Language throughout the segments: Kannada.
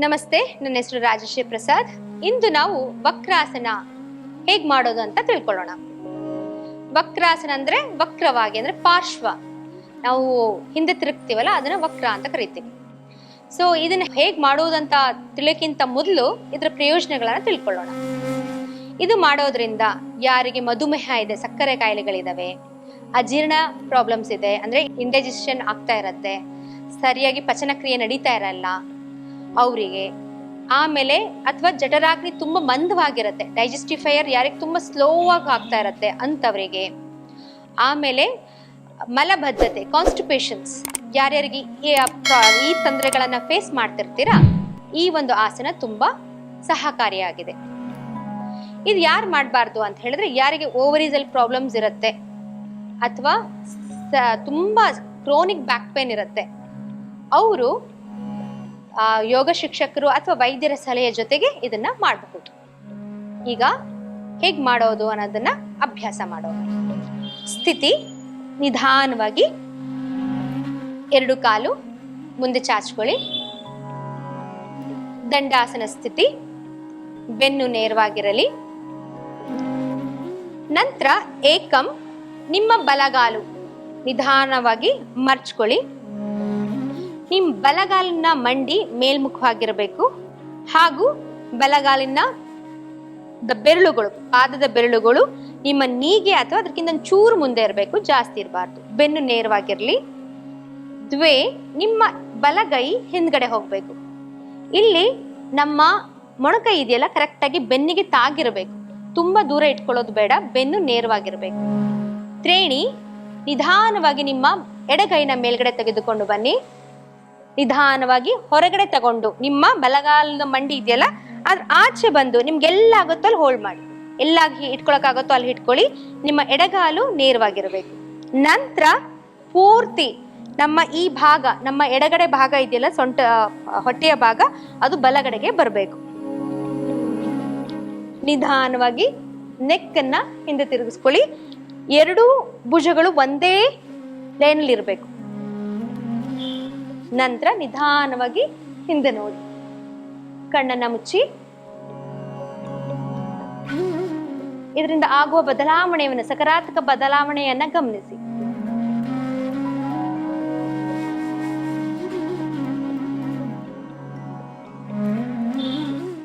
ನಮಸ್ತೆ, ನನ್ನ ಹೆಸರು ರಾಜಶ್ರೀ ಪ್ರಸಾದ್. ಇಂದು ನಾವು ವಕ್ರಾಸನ ಹೇಗ್ ಮಾಡೋದು ಅಂತ ತಿಳ್ಕೊಳ್ಳೋಣ. ವಕ್ರಾಸನ ಅಂದ್ರೆ ವಕ್ರವಾಗಿ ಅಂದ್ರೆ ಪಾರ್ಶ್ವ. ನಾವು ಹಿಂದೆ ತಿರುಗ್ತೀವಲ್ಲ, ಅದನ್ನ ವಕ್ರ ಅಂತ ಕರಿತೀವಿ. ಸೊ ಇದನ್ನ ಹೇಗ್ ಮಾಡೋದಂತ ತಿಳಿಯಕ್ಕಿಂತ ಮೊದಲು ಇದರ ಪ್ರಯೋಜನಗಳನ್ನ ತಿಳ್ಕೊಳ್ಳೋಣ. ಇದು ಮಾಡೋದ್ರಿಂದ ಯಾರಿಗೆ ಮಧುಮೇಹ ಇದೆ, ಸಕ್ಕರೆ ಕಾಯಿಲೆಗಳಿದಾವೆ, ಅಜೀರ್ಣ ಪ್ರಾಬ್ಲಮ್ಸ್ ಇದೆ, ಅಂದ್ರೆ ಇಂಡೈಜೆಷನ್ ಆಗ್ತಾ ಇರತ್ತೆ, ಸರಿಯಾಗಿ ಪಚನಕ್ರಿಯೆ ನಡೀತಾ ಇರಲ್ಲ ಅವರಿಗೆ. ಆಮೇಲೆ ಅಥವಾ ಜಠರಾಗ್ನಿ ತುಂಬಾ ಮಂದವಾಗಿರುತ್ತೆ. ಡೈಜೆಸ್ಟಿಫೈಯರ್ ಯಾರಿಗೆ ತುಂಬಾ ಸ್ಲೋ ಆಗಿ ಆಗ್ತಾ ಇರತ್ತೆ ಅಂತವರಿಗೆ. ಆಮೇಲೆ ಮಲಬದ್ಧತೆ ಕಾನ್ಸ್ಟಿಪೇಷನ್ಸ್ ಯಾರ್ಯಾರಿಗೆ ಈ ತೊಂದರೆಗಳನ್ನ ಫೇಸ್ ಮಾಡ್ತಿರ್ತೀರಾ, ಈ ಒಂದು ಆಸನ ತುಂಬಾ ಸಹಕಾರಿಯಾಗಿದೆ. ಇದು ಯಾರು ಮಾಡಬಾರ್ದು ಅಂತ ಹೇಳಿದ್ರೆ ಯಾರಿಗೆ ಓವರೀಸಲ್ ಪ್ರಾಬ್ಲಮ್ಸ್ ಇರುತ್ತೆ, ಅಥವಾ ತುಂಬಾ ಕ್ರೋನಿಕ್ ಬ್ಯಾಕ್ ಪೇನ್ ಇರುತ್ತೆ. ಅವರು ಯೋಗ ಶಿಕ್ಷಕರು ಅಥವಾ ವೈದ್ಯರ ಸಲಹೆಯ ಜೊತೆಗೆ ಇದನ್ನ ಮಾಡಬಹುದು. ಈಗ ಹೇಗ್ ಮಾಡೋದು ಅನ್ನೋದನ್ನ ಅಭ್ಯಾಸ ಮಾಡೋಣ. ಸ್ಥಿತಿ ನಿಧಾನವಾಗಿ ಎರಡು ಕಾಲು ಮುಂದೆ ಚಾಚ್ಕೊಳ್ಳಿ. ದಂಡಾಸನ ಸ್ಥಿತಿ ಬೆನ್ನು ನೇರವಾಗಿರಲಿ. ನಂತರ ಏಕಂ ನಿಮ್ಮ ಬಲಗಾಲು ನಿಧಾನವಾಗಿ ಮರ್ಚ್ಕೊಳ್ಳಿ. ನಿಮ್ಮ ಬಲಗಾಲಿನ ಮಂಡಿ ಮೇಲ್ಮುಖವಾಗಿರಬೇಕು. ಹಾಗೂ ಬಲಗಾಲಿನ ಬೆರಳುಗಳು, ಪಾದದ ಬೆರಳುಗಳು ನಿಮ್ಮ ನೀಗೆ ಅಥವಾ ಅದಕ್ಕಿಂತ ಚೂರು ಮುಂದೆ ಇರಬೇಕು, ಜಾಸ್ತಿ ಇರಬಾರ್ದು. ಬೆನ್ನು ನೇರವಾಗಿರಲಿ. ದ್ವೇ, ನಿಮ್ಮ ಬಲಗೈ ಹಿಂದ್ಗಡೆ ಹೋಗಬೇಕು. ಇಲ್ಲಿ ನಮ್ಮ ಮೊಣಕೈ ಇದೆಯಲ್ಲ, ಕರೆಕ್ಟಾಗಿ ಬೆನ್ನಿಗೆ ತಾಗಿರಬೇಕು. ತುಂಬಾ ದೂರ ಇಟ್ಕೊಳ್ಳೋದು ಬೇಡ, ಬೆನ್ನು ನೇರವಾಗಿರಬೇಕು. ತ್ರೇಣಿ, ನಿಧಾನವಾಗಿ ನಿಮ್ಮ ಎಡಗೈನ ಮೇಲ್ಗಡೆ ತೆಗೆದುಕೊಂಡು ಬನ್ನಿ. ನಿಧಾನವಾಗಿ ಹೊರಗಡೆ ತಗೊಂಡು, ನಿಮ್ಮ ಬಲಗಾಲದ ಮಂಡಿ ಇದೆಯಲ್ಲ ಅದ್ರ ಆಚೆ ಬಂದು ನಿಮ್ಗೆ ಎಲ್ಲಾಗುತ್ತೋ ಅಲ್ಲಿ ಹೋಲ್ಡ್ ಮಾಡಿ. ಎಲ್ಲಾಗಿ ಇಟ್ಕೊಳಕ್ಕಾಗುತ್ತೋ ಅಲ್ಲಿ ಇಟ್ಕೊಳ್ಳಿ, ನಿಮ್ಮ ಎಡಗಾಲು ನೇರವಾಗಿರಬೇಕು. ನಂತರ ಪೂರ್ತಿ ನಮ್ಮ ಈ ಭಾಗ, ನಮ್ಮ ಎಡಗಡೆ ಭಾಗ ಇದೆಯಲ್ಲ, ಸೊಂಟ ಹೊಟ್ಟೆಯ ಭಾಗ, ಅದು ಬಲಗಡೆಗೆ ಬರಬೇಕು. ನಿಧಾನವಾಗಿ ನೆಕ್ಕನ್ನ ಹಿಂದೆ ತಿರುಗಿಸ್ಕೊಳ್ಳಿ. ಎರಡೂ ಭುಜಗಳು ಒಂದೇ ಲೈನಲ್ಲಿ ಇರಬೇಕು. ನಂತರ ನಿಧಾನವಾಗಿ ಹಿಂದೆ ನೋಡಿ. ಕಣ್ಣನ್ನ ಮುಚ್ಚಿ. ಇದರಿಂದ ಆಗುವ ಬದಲಾವಣೆಯನ್ನು ಸಕಾರಾತ್ಮಕ ಬದಲಾವಣೆಯನ್ನ ಗಮನಿಸಿ.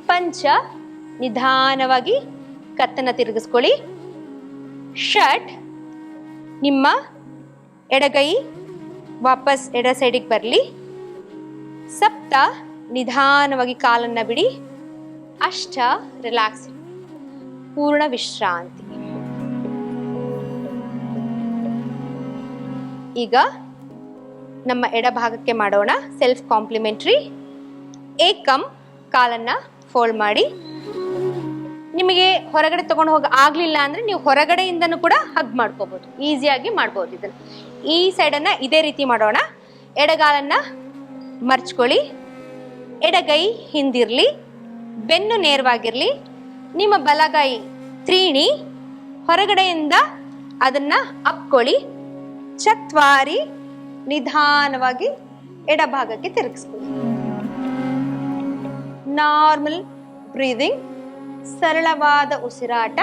ಪಂಚ, ನಿಧಾನವಾಗಿ ಕತ್ತನ ತಿರುಗಿಸ್ಕೊಳ್ಳಿ. ಷಟ್, ನಿಮ್ಮ ಎಡಗೈ. ವಾಪಸ್ ಎಡ ಸೈಡಿಗೆ ಬರಲಿ. ಸಪ್ತ, ನಿಧಾನವಾಗಿ ಕಾಲನ್ನ ಬಿಡಿ. ಅಷ್ಟ ರಿಲ್ಯಾಕ್ಸ್ ಪೂರ್ಣ ವಿಶ್ರಾಂತಿ. ಈಗ ನಮ್ಮ ಎಡಭಾಗಕ್ಕೆ ಮಾಡೋಣ ಸೆಲ್ಫ್ ಕಾಂಪ್ಲಿಮೆಂಟ್ರಿ ಏಕಂ, ಕಾಲನ್ನ ಫೋಲ್ಡ್ ಮಾಡಿ. ನಿಮಗೆ ಹೊರಗಡೆ ತಗೊಂಡು ಹೋಗ ಆಗ್ಲಿಲ್ಲ ಅಂದ್ರೆ ನೀವು ಹೊರಗಡೆಯಿಂದನೂ ಕೂಡ ಹಗ್ ಮಾಡ್ಕೋಬಹುದು ಈಸಿಯಾಗಿ ಮಾಡ್ಬೋದು ಇದನ್ನ. ಈ ಸೈಡನ್ನು ಇದೇ ರೀತಿ ಮಾಡೋಣ. ಎಡಗಾಲನ್ನ ಮರ್ಚ್ಕೊಳ್ಳಿ. ಎಡಗೈ ಹಿಂದಿರ್ಲಿ. ಬೆನ್ನು ನೇರವಾಗಿರ್ಲಿ. ನಿಮ್ಮ ಬಲಗೈ ತ್ರೀಣಿ. ಹೊರಗಡೆಯಿಂದ ಅದನ್ನ ಅಪ್ಕೊಳ್ಳಿ. ಚತ್ವಾರಿ ನಿಧಾನವಾಗಿ ಎಡಭಾಗಕ್ಕೆ ತಿರುಗಿಸ್ಕೊಳ್ಳಿ. ನಾರ್ಮಲ್ ಬ್ರೀದಿಂಗ್ ಸರಳವಾದ ಉಸಿರಾಟ.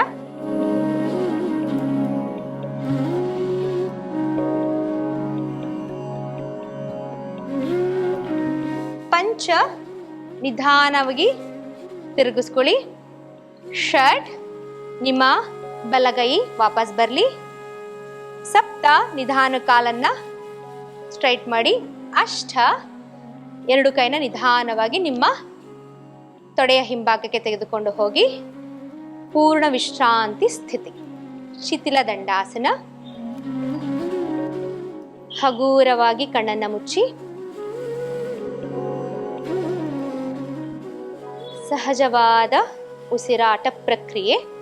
ಪಂಚ, ನಿಧಾನವಾಗಿ ತಿರುಗಿಸ್ಕೊಳ್ಳಿ. ಶರ್ಟ್ ನಿಮ್ಮ ಬಲಗೈ ವಾಪಸ್ ಬರಲಿ. ಸಪ್ತ, ನಿಧಾನ ಕಾಲನ್ನ ಸ್ಟ್ರೈಟ್ ಮಾಡಿ. ಅಷ್ಟ, ಎರಡು ಕೈನ ನಿಧಾನವಾಗಿ ನಿಮ್ಮ ತೊಡೆಯ ಹಿಂಭಾಗಕ್ಕೆ ತೆಗೆದುಕೊಂಡು ಹೋಗಿ ಪೂರ್ಣ ವಿಶ್ರಾಂತಿ ಸ್ಥಿತಿ. ಶಿಥಿಲ ದಂಡಾಸನ. ಹಗೂರವಾಗಿ ಕಣ್ಣನ್ನ ಮುಚ್ಚಿ. ಸಹಜವಾದ ಉಸಿರಾಟ ಪ್ರಕ್ರಿಯೆ.